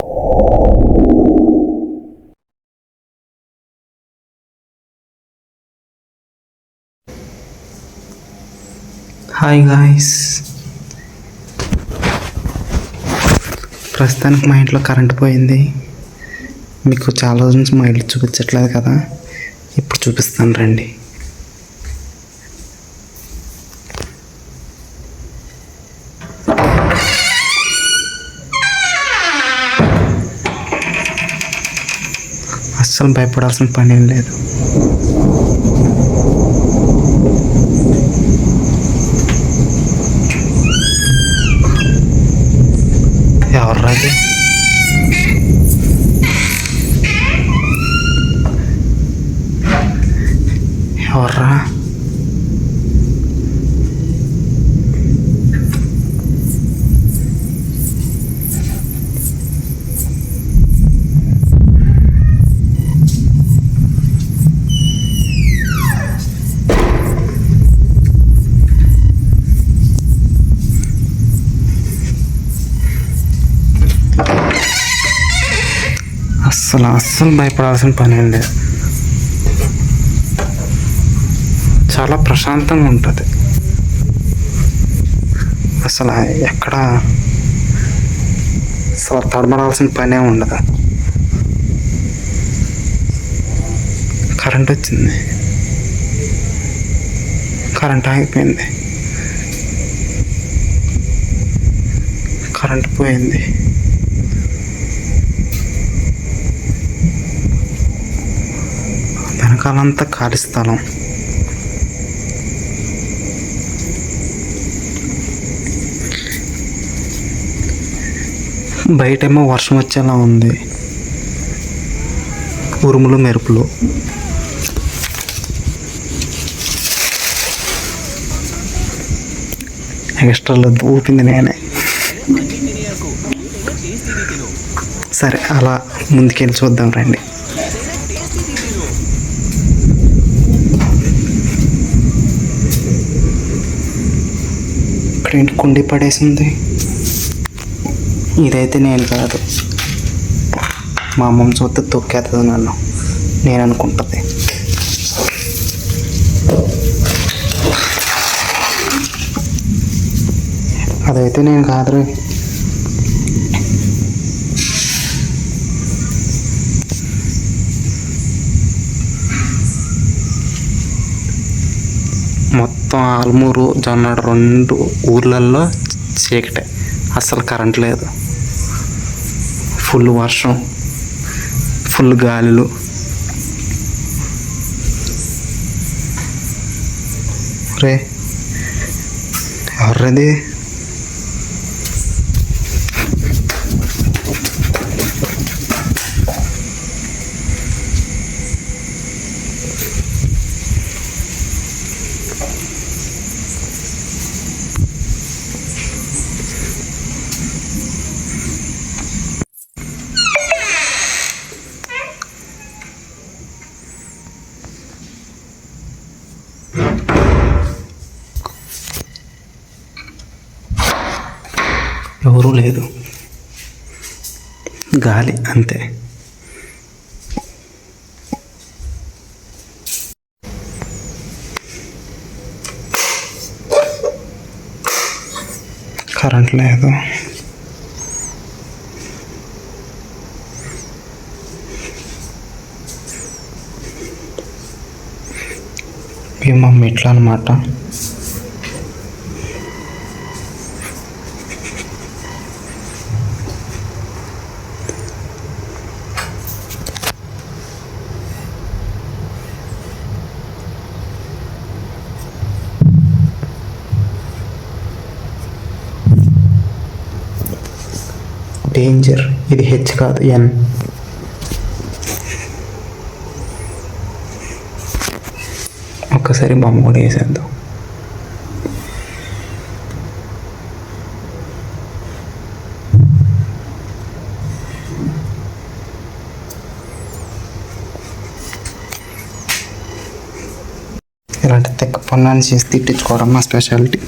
Hi guys ప్రస్తుతానికి మా ఇంట్లో కరెంట్ పోయింది. మీకు చాలా రోజు నుంచి మా ఇల్లు చూపించట్లేదు కదా. ఇప్పుడు చూపిస్తాను రండి. అస్సలు భయపడాల్సిన పని ఏం లేదు ఎవర్రాది ఎవర్రా? అసలు అస్సలు భయపడాల్సిన పని ఏం లేదు. చాలా ప్రశాంతంగా ఉంటుంది. అసలు ఎక్కడ అసలు తడబడాల్సిన పనే ఉండదు. కరెంట్ వచ్చింది. కరెంట్ ఆగిపోయింది. కరెంట్ పోయింది. వెనకాలంతా ఖాళీ స్థలం. బయటేమో వర్షం వచ్చేలా ఉంది. ఉరుములు మెరుపులు. ఎక్స్ట్రాలో ఊపింది నేనే. సరే అలా ముందుకెళ్ళి చూద్దాం రండి. ప్రింట్ కుండి పడేసింది. ఇదైతే నేను కాదు. మా అమ్మమ్మ చూస్తే తొక్కేస్తుంది నన్ను. నేను అనుకుంటుంది. అదైతే నేను కాదు రే మొత్తం ఆల్మూరు జొన్నడు రెండు ఊర్లల్లో చీకటే. అస్సలు కరెంట్ లేదు. ఫుల్ వర్షం ఫుల్ గాలులు. రే ఎవర్రది? ఎవరూ లేదు. గాలి అంతే. కరెంట్ లేదు. ఇవి మా మెట్లు అనమాట డేంజర్ ఇది హెచ్ కాదు ఎన్ ఒక్కసారి బొమ్మ కూడా వేసేద్దాం. ఇలాంటి తెక్క పొన్నాన్ని చేసి తిట్టించుకోవడం మా స్పెషాలిటీ.